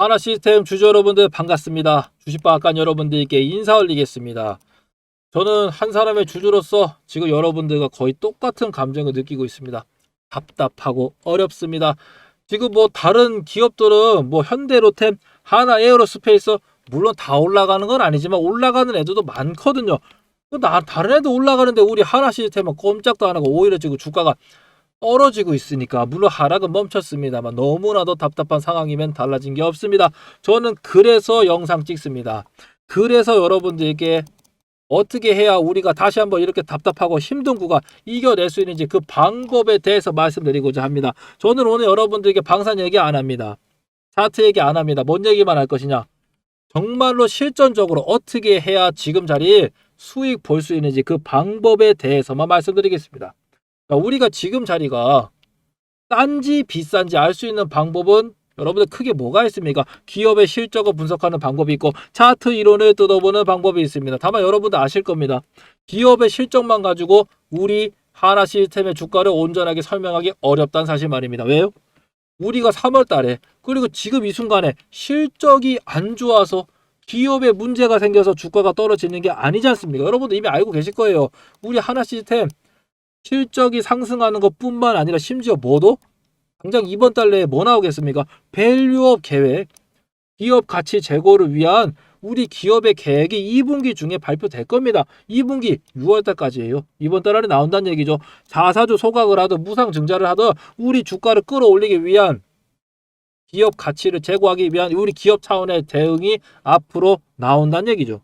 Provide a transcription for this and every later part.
하나 시스템 주주 여러분들 반갑습니다. 주식방앗간 여러분들께 인사 올리겠습니다. 저는 한 사람의 주주로서 지금 여러분들과 거의 똑같은 감정을 느끼고 있습니다. 답답하고 어렵습니다. 지금 뭐 다른 기업들은 뭐 현대로템, 하나 에어로스페이스 물론 다 올라가는 건 아니지만 올라가는 애들도 많거든요. 그나 다른 애들 올라가는데 우리 하나 시스템은 꼼짝도 안 하고 오히려 지금 주가가 떨어지고 있으니까 물론 하락은 멈췄습니다만 너무나도 답답한 상황이면 달라진 게 없습니다. 저는 그래서 영상 찍습니다. 그래서 여러분들께 어떻게 해야 우리가 다시 한번 이렇게 답답하고 힘든 구간 이겨낼 수 있는지 그 방법에 대해서 말씀드리고자 합니다. 저는 오늘 여러분들에게 방산 얘기 안 합니다. 차트 얘기 안 합니다. 뭔 얘기만 할 것이냐? 정말로 실전적으로 어떻게 해야 지금 자리에 수익 볼 수 있는지 그 방법에 대해서만 말씀드리겠습니다. 자, 우리가 지금 자리가 싼지 비싼지 알 수 있는 방법은 여러분들 크게 뭐가 있습니까? 기업의 실적을 분석하는 방법이 있고 차트 이론을 뜯어보는 방법이 있습니다. 다만 여러분들 아실 겁니다. 기업의 실적만 가지고 우리 하나 시스템의 주가를 온전하게 설명하기 어렵다는 사실 말입니다. 왜요? 우리가 3월 달에 그리고 지금 이 순간에 실적이 안 좋아서 기업에 문제가 생겨서 주가가 떨어지는 게 아니지 않습니까? 여러분들 이미 알고 계실 거예요. 우리 하나 시스템 실적이 상승하는 것뿐만 아니라 심지어 뭐도 당장 이번 달 내에 뭐 나오겠습니까? 밸류업 계획, 기업 가치 제고를 위한 우리 기업의 계획이 2분기 중에 발표될 겁니다. 2분기 6월 달까지예요. 이번 달 안에 나온다는 얘기죠. 자사주 소각을 하든 무상 증자를 하든 우리 주가를 끌어올리기 위한 기업 가치를 제고하기 위한 우리 기업 차원의 대응이 앞으로 나온다는 얘기죠.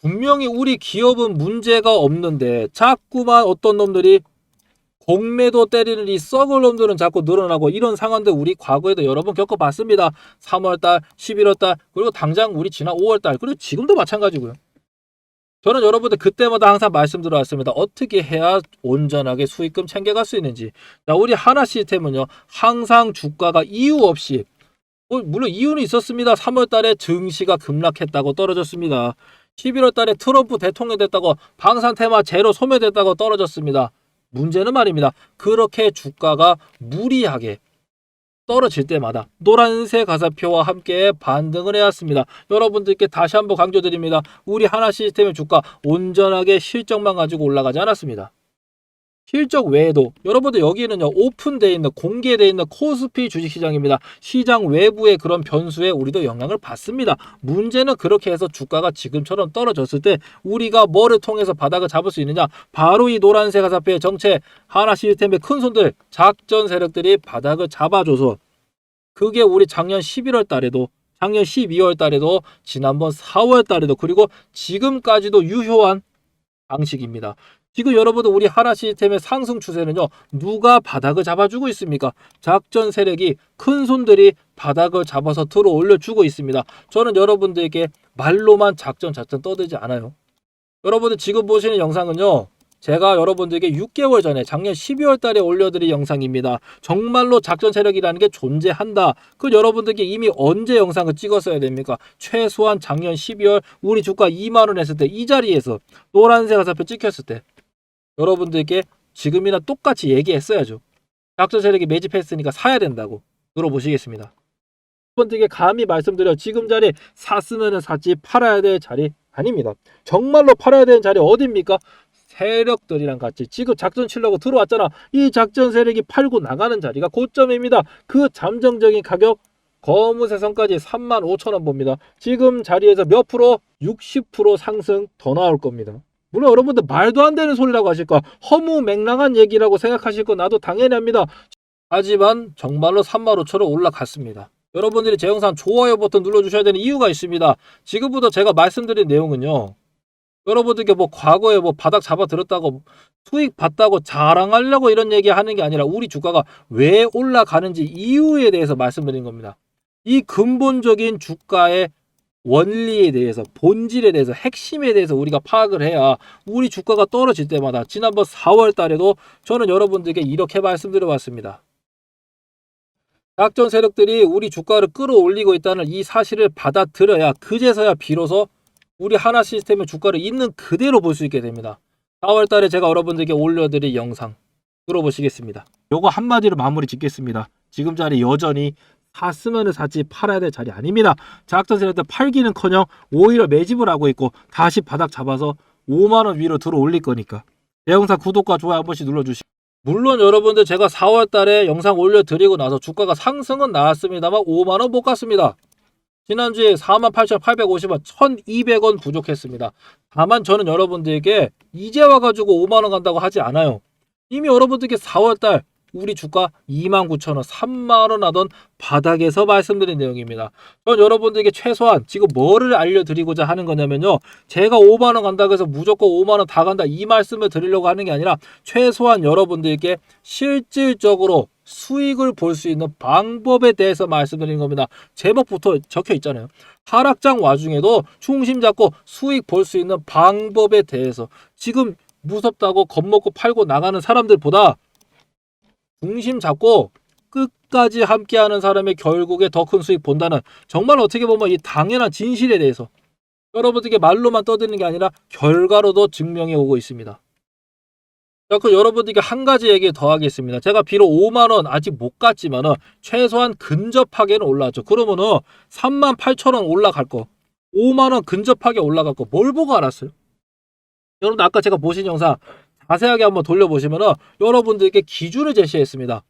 분명히 우리 기업은 문제가 없는데 자꾸만 어떤 놈들이 공매도 때리는 이 썩을 놈들은 자꾸 늘어나고 이런 상황들 우리 과거에도 여러 번 겪어봤습니다. 3월달, 11월달 그리고 당장 우리 지난 5월달 그리고 지금도 마찬가지고요. 저는 여러분들 그때마다 항상 말씀드려왔습니다. 어떻게 해야 온전하게 수익금 챙겨갈 수 있는지. 자, 우리 하나 시스템은요. 항상 주가가 이유 없이 뭐, 물론 이유는 있었습니다. 3월 달에 증시가 급락했다고 떨어졌습니다. 11월 달에 트럼프 대통령 됐다고 방산 테마 제로 소멸됐다고 떨어졌습니다. 문제는 말입니다. 그렇게 주가가 무리하게 떨어질 때마다 노란색 가사표와 함께 반등을 해왔습니다. 여러분들께 다시 한번 강조드립니다. 우리 하나 시스템의 주가 온전하게 실적만 가지고 올라가지 않았습니다. 실적 외에도 여러분들 여기는요 오픈되어 있는 공개되어 있는 코스피 주식시장입니다. 시장 외부의 그런 변수에 우리도 영향을 받습니다. 문제는 그렇게 해서 주가가 지금처럼 떨어졌을 때 우리가 뭐를 통해서 바닥을 잡을 수 있느냐? 바로 이 노란색 화살표의 정체 하나 시스템의 큰 손들 작전 세력들이 바닥을 잡아줘서 그게 우리 작년 11월 달에도 작년 12월 달에도 지난번 4월 달에도 그리고 지금까지도 유효한 방식입니다. 지금 여러분들 우리 하나 시스템의 상승 추세는요 누가 바닥을 잡아주고 있습니까? 작전 세력이 큰 손들이 바닥을 잡아서 들어 올려주고 있습니다. 저는 여러분들에게 말로만 작전 작전 떠들지 않아요. 여러분들 지금 보시는 영상은요 제가 여러분들에게 6개월 전에 작년 12월 달에 올려드린 영상입니다. 정말로 작전 세력이라는 게 존재한다. 그 여러분들께 이미 언제 영상을 찍었어야 됩니까? 최소한 작년 12월 우리 주가 2만 원 했을 때 이 자리에서 노란색 화살표 찍혔을 때 여러분들께 지금이나 똑같이 얘기했어야죠. 작전 세력이 매집했으니까 사야 된다고 들어보시겠습니다. 여러분들께 감히 말씀드려 지금 자리 샀으면 샀지 팔아야 될 자리 아닙니다. 정말로 팔아야 되는 자리 어디입니까? 세력들이랑 같이 지금 작전 치려고 들어왔잖아. 이 작전 세력이 팔고 나가는 자리가 고점입니다. 그 잠정적인 가격 검은색 선까지 3만 5천 원 봅니다. 지금 자리에서 몇 프로? 60% 상승 더 나올 겁니다. 물론 여러분들 말도 안 되는 소리라고 하실 거야. 허무맹랑한 얘기라고 생각하실 거 나도 당연히 합니다. 하지만 정말로 3만 5천 원 올라갔습니다. 여러분들이 제 영상 좋아요 버튼 눌러주셔야 되는 이유가 있습니다. 지금부터 제가 말씀드린 내용은요. 여러분들께 뭐 과거에 뭐 바닥 잡아 들었다고 수익 봤다고 자랑하려고 이런 얘기 하는 게 아니라 우리 주가가 왜 올라가는지 이유에 대해서 말씀드린 겁니다. 이 근본적인 주가의 원리에 대해서 본질에 대해서 핵심에 대해서 우리가 파악을 해야 우리 주가가 떨어질 때마다 지난번 4월 달에도 저는 여러분들께 이렇게 말씀드려 왔습니다. 작전 세력들이 우리 주가를 끌어올리고 있다는 이 사실을 받아들여야 그제서야 비로소 우리 하나 시스템의 주가를 있는 그대로 볼 수 있게 됩니다. 4월 달에 제가 여러분들께 올려드린 영상 들어보시겠습니다. 요거 한마디로 마무리 짓겠습니다. 지금 자리 여전히 샀으면 샀지 팔아야 될 자리 아닙니다. 작전 세력들 팔기는커녕 오히려 매집을 하고 있고 다시 바닥 잡아서 5만 원 위로 들어 올릴 거니까 내 영상 구독과 좋아요 한 번씩 눌러주시고 물론 여러분들 제가 4월 달에 영상 올려드리고 나서 주가가 상승은 나왔습니다만 5만 원 못 갔습니다. 지난주에 48,850원, 1,200원 부족했습니다. 다만 저는 여러분들에게 이제 와가지고 5만 원 간다고 하지 않아요. 이미 여러분들께 4월 달 우리 주가 29,000원, 3만 원 하던 바닥에서 말씀드린 내용입니다. 전 여러분들에게 최소한 지금 뭐를 알려드리고자 하는 거냐면요. 제가 5만 원 간다고 해서 무조건 5만 원 다 간다 이 말씀을 드리려고 하는 게 아니라 최소한 여러분들께 실질적으로 수익을 볼 수 있는 방법에 대해서 말씀드리는 겁니다. 제목부터 적혀 있잖아요. 하락장 와중에도 중심 잡고 수익 볼 수 있는 방법에 대해서 지금 무섭다고 겁먹고 팔고 나가는 사람들보다 중심 잡고 끝까지 함께하는 사람의 결국에 더 큰 수익 본다는 정말 어떻게 보면 이 당연한 진실에 대해서 여러분들께 말로만 떠드는 게 아니라 결과로도 증명해 오고 있습니다. 자, 그 여러분들께 한 가지 얘기 더 하겠습니다. 제가 비록 5만 원 아직 못 갔지만은 최소한 근접하게는 올라왔죠. 그러면은 3만 8천 원 올라갈 거, 5만 원 근접하게 올라갈 거 뭘 보고 알았어요? 여러분 아까 제가 보신 영상 자세하게 한번 돌려보시면은 여러분들께 기준을 제시했습니다.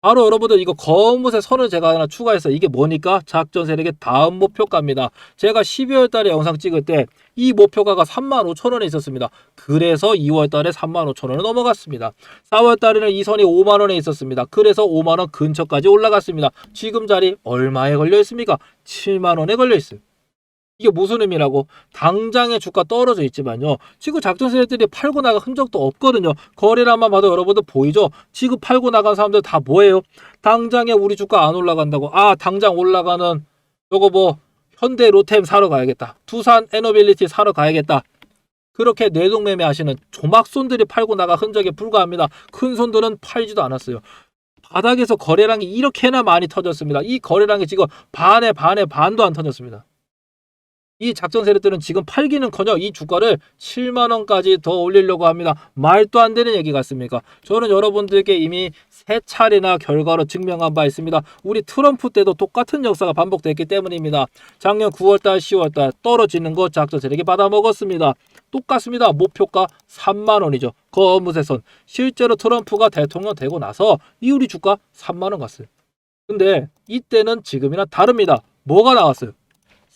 바로 여러분들 이거 거뭇의 선을 제가 하나 추가해서 이게 뭐니까 작전 세력의 다음 목표가입니다. 제가 12월 달에 영상 찍을 때 이 목표가가 3만 5천 원에 있었습니다. 그래서 2월 달에 3만 5천 원을 넘어갔습니다. 4월 달에는 이 선이 5만 원에 있었습니다. 그래서 5만 원 근처까지 올라갔습니다. 지금 자리 얼마에 걸려 있습니까? 7만 원에 걸려 있어요. 이게 무슨 의미라고? 당장의 주가 떨어져 있지만요. 지금 작전 세력들이 팔고 나간 흔적도 없거든요. 거래량만 봐도 여러분들 보이죠? 지금 팔고 나간 사람들 다 뭐예요? 당장에 우리 주가 안 올라간다고. 아, 당장 올라가는 요거 뭐 현대 로템 사러 가야겠다. 두산 에너빌리티 사러 가야겠다. 그렇게 뇌동매매 하시는 조막손들이 팔고 나가 흔적에 불과합니다. 큰 손들은 팔지도 않았어요. 바닥에서 거래량이 이렇게나 많이 터졌습니다. 이 거래량이 지금 반에 반에 반도 안 터졌습니다. 이 작전 세력들은 지금 팔기는커녕 이 주가를 7만 원까지 더 올리려고 합니다. 말도 안 되는 얘기 같습니까? 저는 여러분들께 이미 세 차례나 결과로 증명한 바 있습니다. 우리 트럼프 때도 똑같은 역사가 반복됐기 때문입니다. 작년 9월달, 10월달 떨어지는 거 작전 세력이 받아 먹었습니다. 똑같습니다. 목표가 3만 원이죠. 거무새 선. 실제로 트럼프가 대통령 되고 나서 이 우리 주가 3만 원 갔어요. 근데 이때는 지금이나 다릅니다. 뭐가 나왔어요?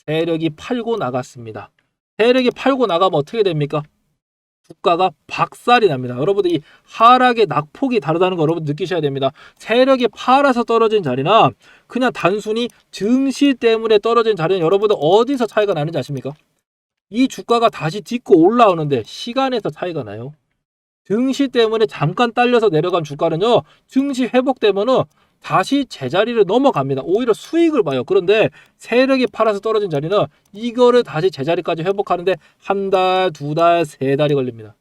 세력이 팔고 나갔습니다. 세력이 팔고 나가면 어떻게 됩니까? 주가가 박살이 납니다. 여러분들 이 하락의 낙폭이 다르다는 거 여러분 느끼셔야 됩니다. 세력이 팔아서 떨어진 자리나 그냥 단순히 증시 때문에 떨어진 자리는 여러분들 어디서 차이가 나는지 아십니까? 이 주가가 다시 딛고 올라오는데 시간에서 차이가 나요. 증시 때문에 잠깐 딸려서 내려간 주가는요. 증시 회복되면은 다시 제자리를 넘어갑니다. 오히려 수익을 봐요. 그런데 세력이 팔아서 떨어진 자리는 이거를 다시 제자리까지 회복하는데 한 달, 두 달, 세 달이 걸립니다.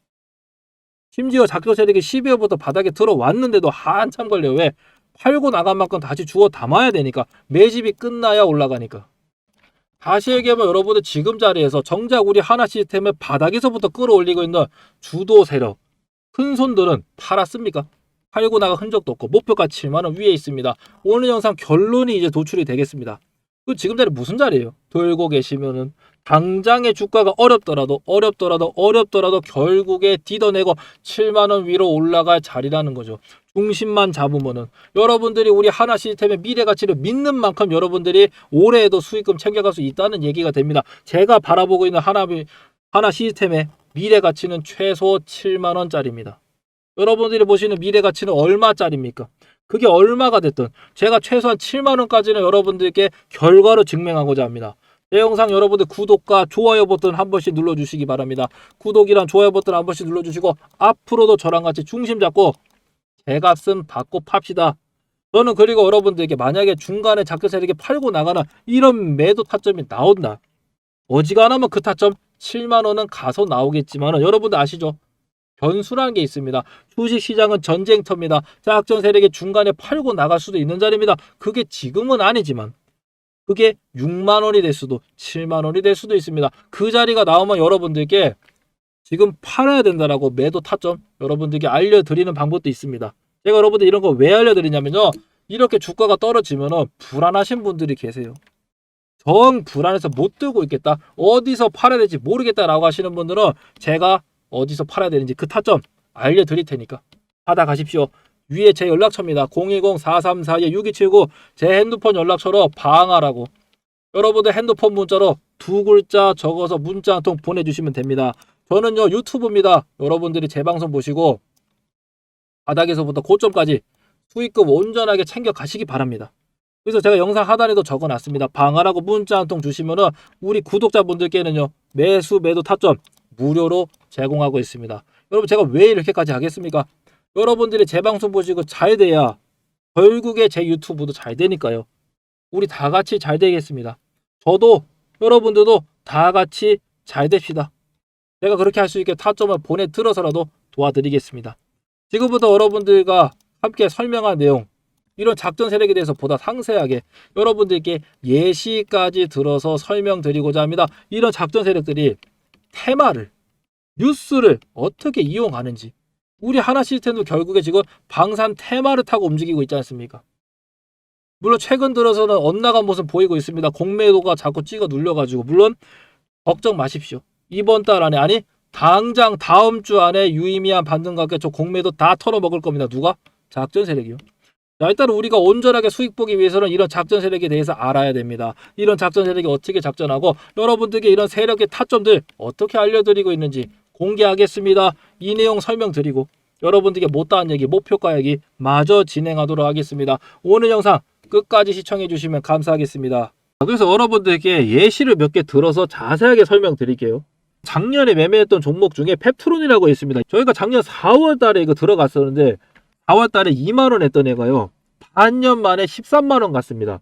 심지어 작전 세력이 12월부터 바닥에 들어왔는데도 한참 걸려요. 왜? 팔고 나간 만큼 다시 주워 담아야 되니까 매집이 끝나야 올라가니까. 다시 얘기하면 여러분들 지금 자리에서 정작 우리 하나 시스템을 바닥에서부터 끌어올리고 있는 주도 세력 큰 손들은 팔았습니까? 팔고 나가 흔적도 없고 목표가 7만 원 위에 있습니다. 오늘 영상 결론이 이제 도출이 되겠습니다. 그 지금 자리 무슨 자리예요? 돌고 계시면은 당장의 주가가 어렵더라도 어렵더라도 어렵더라도 결국에 뒤져내고 7만 원 위로 올라갈 자리라는 거죠. 중심만 잡으면은 여러분들이 우리 하나 시스템의 미래 가치를 믿는 만큼 여러분들이 올해에도 수익금 챙겨갈 수 있다는 얘기가 됩니다. 제가 바라보고 있는 하나 하나 시스템의 미래 가치는 최소 7만 원짜리입니다. 여러분들이 보시는 미래 가치는 얼마짜리입니까? 그게 얼마가 됐든 제가 최소한 7만 원까지는 여러분들께 결과로 증명하고자 합니다. 내 영상 여러분들 구독과 좋아요 버튼 한 번씩 눌러주시기 바랍니다. 구독이랑 좋아요 버튼 한 번씩 눌러주시고 앞으로도 저랑 같이 중심 잡고 제값은 받고 팝시다. 저는 그리고 여러분들에게 만약에 중간에 작전 세력이 팔고 나가는 이런 매도 타점이 나온다. 어지간하면 그 타점 7만 원은 가서 나오겠지만 여러분들 아시죠? 변수라는 게 있습니다. 주식 시장은 전쟁터입니다. 작전 세력이 중간에 팔고 나갈 수도 있는 자리입니다. 그게 지금은 아니지만 그게 6만 원이 될 수도 7만 원이 될 수도 있습니다. 그 자리가 나오면 여러분들께 지금 팔아야 된다라고 매도 타점 여러분들께 알려드리는 방법도 있습니다. 제가 여러분들 이런 거 왜 알려드리냐면요. 이렇게 주가가 떨어지면은 불안하신 분들이 계세요. 정 불안해서 못 들고 있겠다. 어디서 팔아야 될지 모르겠다라고 하시는 분들은 제가 어디서 팔아야 되는지 그 타점 알려드릴 테니까 받아가십시오. 위에 제 연락처입니다. 010-4342-6279 제 핸드폰 연락처로 방하라고 여러분들 핸드폰 문자로 두 글자 적어서 문자 한 통 보내주시면 됩니다. 저는요 유튜브입니다. 여러분들이 제 방송 보시고 바닥에서부터 고점까지 수익금 온전하게 챙겨 가시기 바랍니다. 그래서 제가 영상 하단에도 적어놨습니다. 방하라고 문자 한 통 주시면은 우리 구독자분들께는요 매수 매도 타점 무료로 제공하고 있습니다. 여러분 제가 왜 이렇게까지 하겠습니까? 여러분들이 제 방송 보시고 잘 돼야 결국에 제 유튜브도 잘 되니까요. 우리 다 같이 잘 되겠습니다. 저도 여러분들도 다 같이 잘 됩시다. 제가 그렇게 할 수 있게 타점을 보내 들어서라도 도와드리겠습니다. 지금부터 여러분들과 함께 설명한 내용 이런 작전 세력에 대해서 보다 상세하게 여러분들께 예시까지 들어서 설명드리고자 합니다. 이런 작전 세력들이 테마를 뉴스를 어떻게 이용하는지 우리 하나 시스템도 결국에 지금 방산 테마를 타고 움직이고 있지 않습니까? 물론 최근 들어서는 엇나간 모습 보이고 있습니다. 공매도가 자꾸 찍어 눌려가지고 물론 걱정 마십시오. 이번 달 안에 아니 당장 다음 주 안에 유의미한 반등가게 저 공매도 다 털어먹을 겁니다. 누가? 작전 세력이요. 자, 일단 우리가 온전하게 수익 보기 위해서는 이런 작전 세력에 대해서 알아야 됩니다. 이런 작전 세력이 어떻게 작전하고 여러분들께 이런 세력의 타점들 어떻게 알려드리고 있는지 공개하겠습니다. 이 내용 설명드리고 여러분들께 못다한 얘기, 목표가 얘기 마저 진행하도록 하겠습니다. 오늘 영상 끝까지 시청해 주시면 감사하겠습니다. 그래서 여러분들께 예시를 몇 개 들어서 자세하게 설명드릴게요. 작년에 매매했던 종목 중에 펩트론이라고 있습니다. 저희가 작년 4월 달에 이거 들어갔었는데 4월 달에 2만 원 했던 애가요. 반년 만에 13만 원 갔습니다.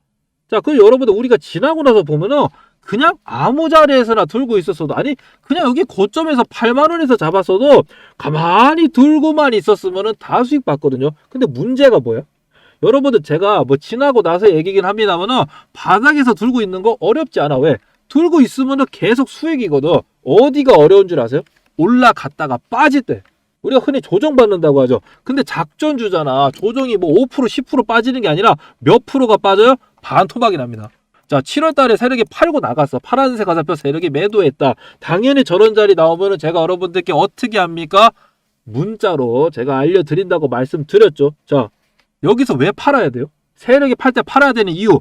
자, 그 여러분들 우리가 지나고 나서 보면은 그냥 아무 자리에서나 들고 있었어도 아니 그냥 여기 고점에서 8만 원에서 잡았어도 가만히 들고만 있었으면은 다 수익 봤거든요. 근데 문제가 뭐야? 여러분들 제가 뭐 지나고 나서 얘기긴 합니다만은 바닥에서 들고 있는 거 어렵지 않아. 왜? 들고 있으면은 계속 수익이거든. 어디가 어려운 줄 아세요? 올라갔다가 빠질 때. 우리가 흔히 조정받는다고 하죠. 근데 작전주잖아. 조정이 뭐 5% 10% 빠지는 게 아니라 몇 프로가 빠져요? 반토막이 납니다. 자, 7월 달에 세력이 팔고 나갔어. 파란색 화살표 세력이 매도했다. 당연히 저런 자리 나오면은 제가 여러분들께 어떻게 합니까? 문자로 제가 알려드린다고 말씀드렸죠. 자, 여기서 왜 팔아야 돼요? 세력이 팔 때 팔아야 되는 이유.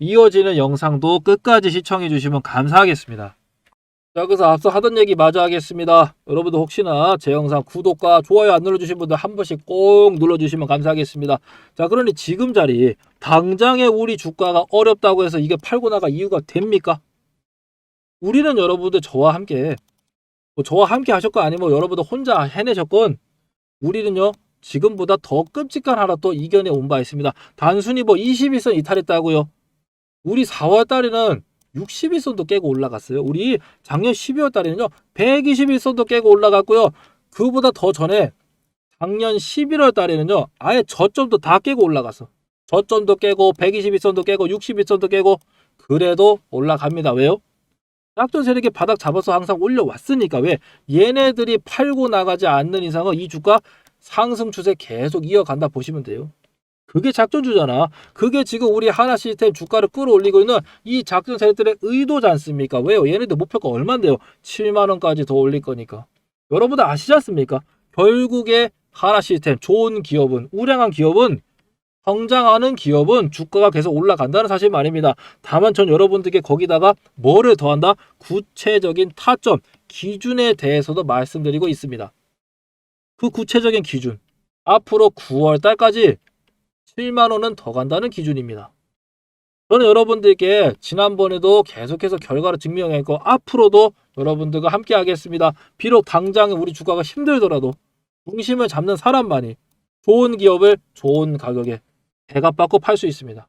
이어지는 영상도 끝까지 시청해 주시면 감사하겠습니다. 자, 그래서 앞서 하던 얘기 마저 하겠습니다. 여러분들 혹시나 제 영상 구독과 좋아요 안 눌러주신 분들 한 번씩 꼭 눌러주시면 감사하겠습니다. 자, 그러니 지금 자리 당장에 우리 주가가 어렵다고 해서 이게 팔고 나가 이유가 됩니까? 우리는 여러분들 저와 함께 뭐 저와 함께 하셨건 아니면 여러분들 혼자 해내셨건 우리는요 지금보다 더 끔찍한 하나 또 이겨내 온 바 있습니다. 단순히 뭐 21선 이탈했다고요. 우리 4월 달에는 61선도 깨고 올라갔어요. 우리 작년 12월 달에는요 121선도 깨고 올라갔고요. 그보다 더 전에 작년 11월 달에는요 아예 저점도 다 깨고 올라갔어. 저점도 깨고 121선도 깨고 61선도 깨고 그래도 올라갑니다. 왜요? 짝전 세력이 바닥 잡아서 항상 올려왔으니까 왜 얘네들이 팔고 나가지 않는 이상은 이 주가 상승 추세 계속 이어간다 보시면 돼요. 그게 작전주잖아. 그게 지금 우리 하나 시스템 주가를 끌어올리고 있는 이 작전 세력들의 의도지 않습니까? 왜요? 얘네들 목표가 얼마인데요? 7만 원까지 더 올릴 거니까. 여러분들 아시지 않습니까? 결국에 하나 시스템 좋은 기업은 우량한 기업은 성장하는 기업은 주가가 계속 올라간다는 사실 말입니다. 다만 전 여러분들께 거기다가 뭐를 더한다? 구체적인 타점, 기준에 대해서도 말씀드리고 있습니다. 그 구체적인 기준. 앞으로 9월 달까지 7만 원은 더 간다는 기준입니다. 저는 여러분들께 지난번에도 계속해서 결과를 증명했고 앞으로도 여러분들과 함께 하겠습니다. 비록 당장에 우리 주가가 힘들더라도 중심을 잡는 사람만이 좋은 기업을 좋은 가격에 대값받고 팔 수 있습니다.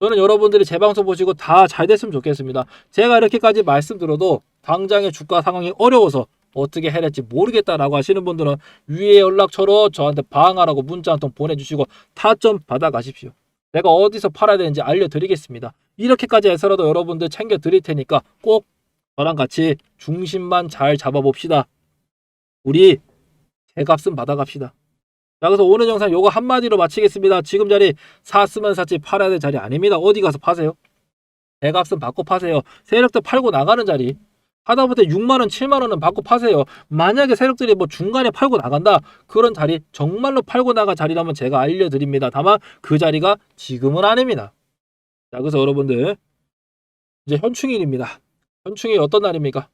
저는 여러분들이 제 방송 보시고 다 잘 됐으면 좋겠습니다. 제가 이렇게까지 말씀드려도 당장의 주가 상황이 어려워서 어떻게 해야 될지 모르겠다라고 하시는 분들은 위에 연락처로 저한테 방하라고 문자 한 통 보내주시고 타점 받아가십시오. 내가 어디서 팔아야 되는지 알려드리겠습니다. 이렇게까지 해서라도 여러분들 챙겨 드릴 테니까 꼭 저랑 같이 중심만 잘 잡아봅시다. 우리 제값은 받아갑시다. 자, 그래서 오늘 영상 요거 한마디로 마치겠습니다. 지금 자리 샀으면 샀지 팔아야 될 자리 아닙니다. 어디 가서 파세요? 대값은 받고 파세요. 세력들 팔고 나가는 자리. 하다못해 6만원, 7만원은 받고 파세요. 만약에 세력들이 뭐 중간에 팔고 나간다. 그런 자리, 정말로 팔고 나갈 자리라면 제가 알려드립니다. 다만 그 자리가 지금은 아닙니다. 자, 그래서 여러분들, 이제 현충일입니다. 현충일 어떤 날입니까?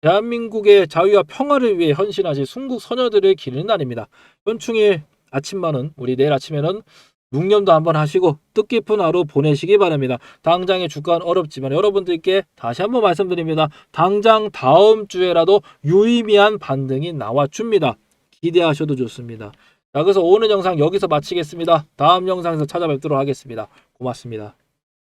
대한민국의 자유와 평화를 위해 헌신하신 순국 소녀들을 기리는 날입니다. 현충일 아침만은 우리 내일 아침에는 묵념도 한번 하시고 뜻깊은 하루 보내시기 바랍니다. 당장의 주가는 어렵지만 여러분들께 다시 한번 말씀드립니다. 당장 다음 주에라도 유의미한 반등이 나와줍니다. 기대하셔도 좋습니다. 자, 그래서 오늘 영상 여기서 마치겠습니다. 다음 영상에서 찾아뵙도록 하겠습니다. 고맙습니다.